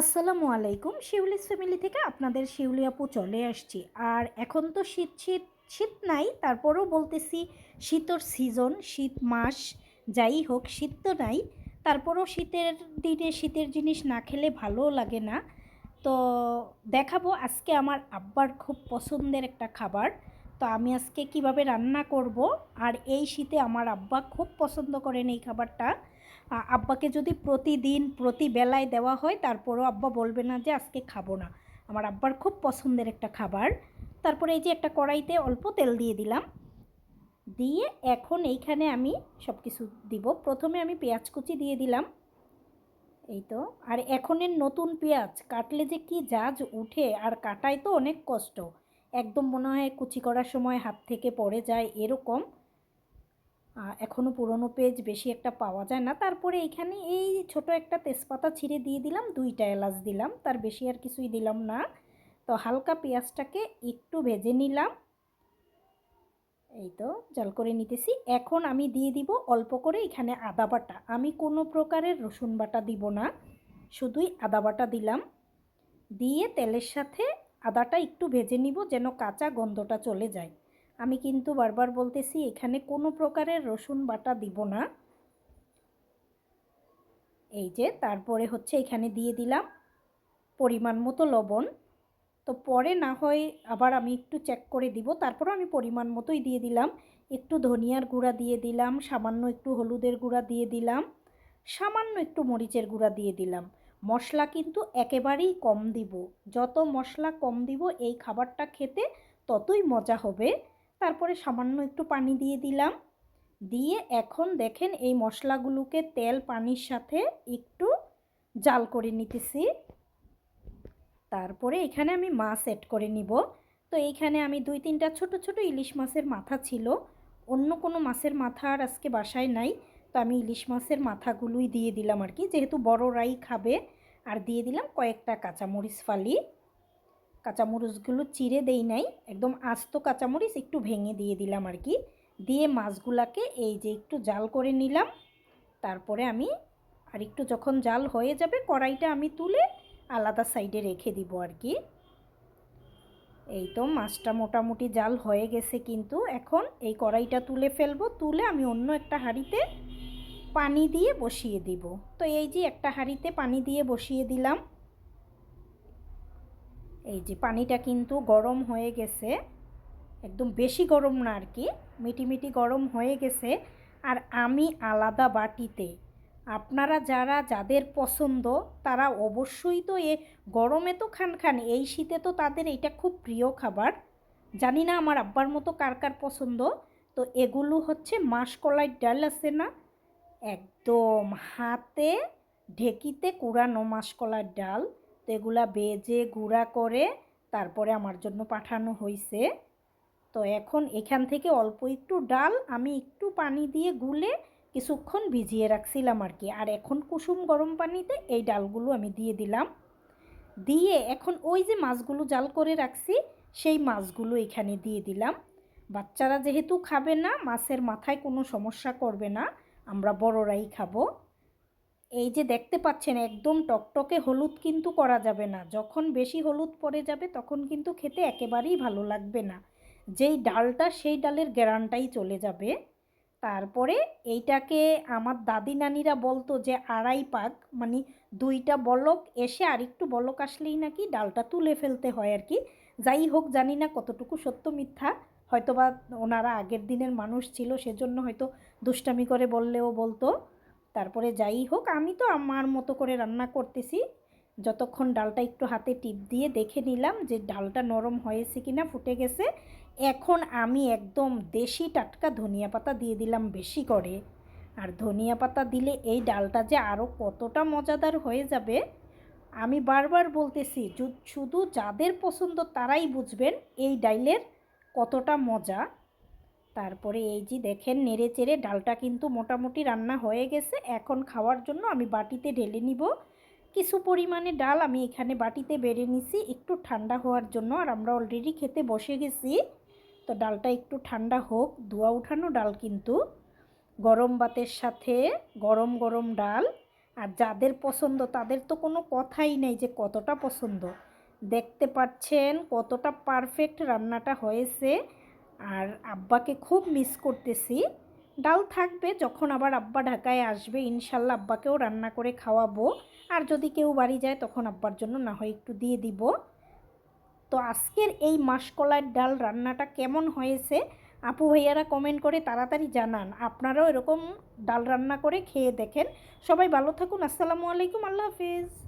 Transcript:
আসসালামু আলাইকুম। শিউলিস ফ্যামিলি থেকে আপনাদের শিউলি আপু চলে আসছি। আর এখন তো শীত শীত শীত নাই, তারপরেও বলতেছি শীতর সিজন শীত মাস, যাই হোক, শীত তো নাই। তারপরও শীতের দিনে শীতের জিনিস না খেলে ভালোও লাগে না। তো দেখাবো আজকে আমার আব্বার খুব পছন্দের একটা খাবার। তো আমি আজকে কীভাবে রান্না করব? আর এই শীতে আমার আব্বা খুব পছন্দ করেন এই খাবারটা। আব্বাকে যদি প্রতিদিন প্রতি বেলায় দেওয়া হয়, তারপরও আব্বা বলবে না যে আজকে খাব না। আমার আব্বার খুব পছন্দের একটা খাবার। তারপরে এই যে একটা কড়াইতে অল্প তেল দিয়ে দিলাম। দিয়ে এখন এইখানে আমি সব কিছু দিব। প্রথমে আমি পেঁয়াজ কুচি দিয়ে দিলাম। এই তো। আর এখনের নতুন পেঁয়াজ কাটলে যে কি জাজ উঠে, আর কাটায় তো অনেক কষ্ট। একদম মনে হয় কুচি করার সময় হাত থেকে পড়ে যায়, এরকম। এখনও পুরনো পেজ বেশি একটা পাওয়া যায় না। তারপরে এইখানে এই ছোট একটা তেজপাতা ছিঁড়ে দিয়ে দিলাম, দুইটা এলাচ দিলাম, তার বেশি আর কিছুই দিলাম না। তো হালকা পেঁয়াজটাকে একটু ভেজে নিলাম। এই তো, জল করে নিতেছি। এখন আমি দিয়ে দিব অল্প করে এখানে আদা বাটা। আমি কোনো প্রকারের রসুন বাটা দিব না, শুধুই আদা বাটা দিলাম। দিয়ে তেলের সাথে আদাটা একটু ভেজে নিব যেন কাঁচা গন্ধটা চলে যায়। আমি কিন্তু বারবার বলতেছি, এখানে কোনো প্রকারের রসুন বাটা দিব না। এই যে, তারপরে হচ্ছে এখানে দিয়ে দিলাম পরিমাণ মতো লবণ। তো পরে না হয় আবার আমি একটু চেক করে দিব তারপরে আমি পরিমাণ মতোই দিয়ে দিলাম। একটু ধনিয়ার গুঁড়া দিয়ে দিলাম, সামান্য একটু হলুদের গুঁড়া দিয়ে দিলাম, সামান্য একটু মরিচের গুঁড়া দিয়ে দিলাম। মশলা কিন্তু একেবারেই কম দিব। যত মশলা কম দিব, এই খাবারটা খেতে ততই মজা হবে। তারপরে সামান্য একটু পানি দিয়ে দিলাম। দিয়ে এখন দেখেন এই মশলাগুলোকে তেল পানির সাথে একটু জাল করে নিতেছি। তারপরে এখানে আমি মাছ অ্যাড করে নিব। তো এইখানে আমি দুই তিনটা ছোট ছোট ইলিশ মাছের মাথা ছিল। অন্য কোনো মাছের মাথা আর আজকে বাসায় নাই। তো আমি ইলিশ মাছের মাথাগুলোই দিয়ে দিলাম আর কি। যেহেতু বড়রাই খাবে। আর দিয়ে দিলাম কয়েকটা কাঁচামরিচ ফালি। কাঁচামরিচগুলো চিড়ে দেই নাই, একদম আস্ত কাঁচামরিচ একটু ভেঙে দিয়ে দিলাম আর কি। দিয়ে মাছগুলাকে এই যে একটু জাল করে নিলাম, তারপরে আমি আর একটু যখন জাল হয়ে যাবে কড়াইটা আমি তুলে আলাদা সাইডে রেখে দিব আর কি। এই তো মাছটা মোটামুটি জাল হয়ে গেছে কিন্তু, এখন এই কড়াইটা তুলে ফেলব, তুলে আমি অন্য একটা হাঁড়িতে পানি দিয়ে বসিয়ে দিব। তো এই যে একটা হাঁড়িতে পানি দিয়ে বসিয়ে দিলাম এই যে পানিটা কিন্তু গরম হয়ে গেছে, একদম বেশি গরম না আর কি, মিটি মিটি গরম হয়ে গেছে। আর আমি আলাদা বাটিতে, আপনারা যারা যাদের পছন্দ, তারা অবশ্যই তো এ গরমে তো খান খান, এই শীতে তো তাদের এটা খুব প্রিয় খাবার। জানি না আমার আব্বার মতো কার কার পছন্দ, তো এগুলো হচ্ছে মাসকলাইয়ের ডাল আছে না, একদম হাতে ঢেকিতে কুড়ানো মাসকলার ডাল। এগুলা বেজে গুঁড়া করে তারপরে আমার জন্য পাঠানো হয়েছে তো এখন এখান থেকে অল্প একটু ডাল আমি একটু পানি দিয়ে গুলে কিছুক্ষণ ভিজিয়ে রাখছিলাম আর কি। আর এখন কুসুম গরম পানিতে এই ডালগুলো আমি দিয়ে দিলাম। দিয়ে এখন ওই যে মাছগুলো জাল করে রাখছি, সেই মাছগুলো এখানে দিয়ে দিলাম। বাচ্চারা যেহেতু খাবে না, মাছের মাথায় কোনো সমস্যা করবে না, আমরা বড়রাই খাব। এই যে দেখতে পাচ্ছেন, একদম টকটকে হলুদ কিন্তু করা যাবে না। যখন বেশি হলুদ পড়ে যাবে, তখন কিন্তু খেতে একেবারেই ভালো লাগবে না। যেই ডালটা, সেই ডালের গ্যারানটাই চলে যাবে। তারপরে এইটাকে আমার দাদি নানিরা বলতো যে, আড়াই পাক মানে দুইটা বলক এসে আরেকটু বলক আসলেই নাকি ডালটা তুলে ফেলতে হয় আর কি। যাই হোক, জানি না কতটুকু সত্য মিথ্যা। হয়তোবা ওনারা আগের দিনের মানুষ ছিল, সেজন্য হয়তো দুষ্টামি করে বললেও বলতো। তারপরে যাই হোক, আমি তো আমার মতো করে রান্না করতেছি। যতক্ষণ ডালটা একটু হাতে টিপ দিয়ে দেখে নিলাম যে ডালটা নরম হয়েছে কিনা, ফুটে গেছে, এখন আমি একদম দেশি টাটকা ধনিয়া পাতা দিয়ে দিলাম বেশি করে। আর ধনিয়া পাতা দিলে এই ডালটা যে আরও কতটা মজাদার হয়ে যাবে, আমি বারবার বলতেছি শুধু যাদের পছন্দ তারাই বুঝবেন এই ডাইলের কতটা মজা। তারপরে এই যে দেখেন, নেড়ে চেড়ে ডালটা কিন্তু মোটামুটি রান্না হয়ে গেছে। এখন খাওয়ার জন্য আমি বাটিতে ঢেলে নিব। কিছু পরিমাণে ডাল আমি এখানে বাটিতে বেড়ে নিছি। একটু ঠান্ডা হওয়ার জন্য আর আমরা অলরেডি খেতে বসে গেছি। তো ডালটা একটু ঠান্ডা হোক, ধোয়া উঠানো ডাল কিন্তু। গরম ভাতের সাথে গরম গরম ডাল। আর যাদের পছন্দ, তাদের তো কোনো কথাই নেই যে কতটা পছন্দ। দেখতে পাচ্ছেন কতটা পারফেক্ট রান্নাটা হয়েছে। আর আব্বাকে খুব মিস করতেছি। ডাল থাকবে যখন আবার আব্বা ঢাকায় আসবে, ইনশাল্লাহ আব্বাকেও রান্না করে খাওয়াবো। আর যদি কেউ বাড়ি যায়, তখন আব্বার জন্য না হয় একটু দিয়ে দিব। তো আজকের এই মাসকলার ডাল রান্নাটা কেমন হয়েছে? আপু ভাইয়ারা কমেন্ট করে তাড়াতাড়ি জানান। আপনারাও এরকম ডাল রান্না করে খেয়ে দেখেন। সবাই ভালো থাকুন। আসসালামু আলাইকুম। আল্লাহ হাফিজ।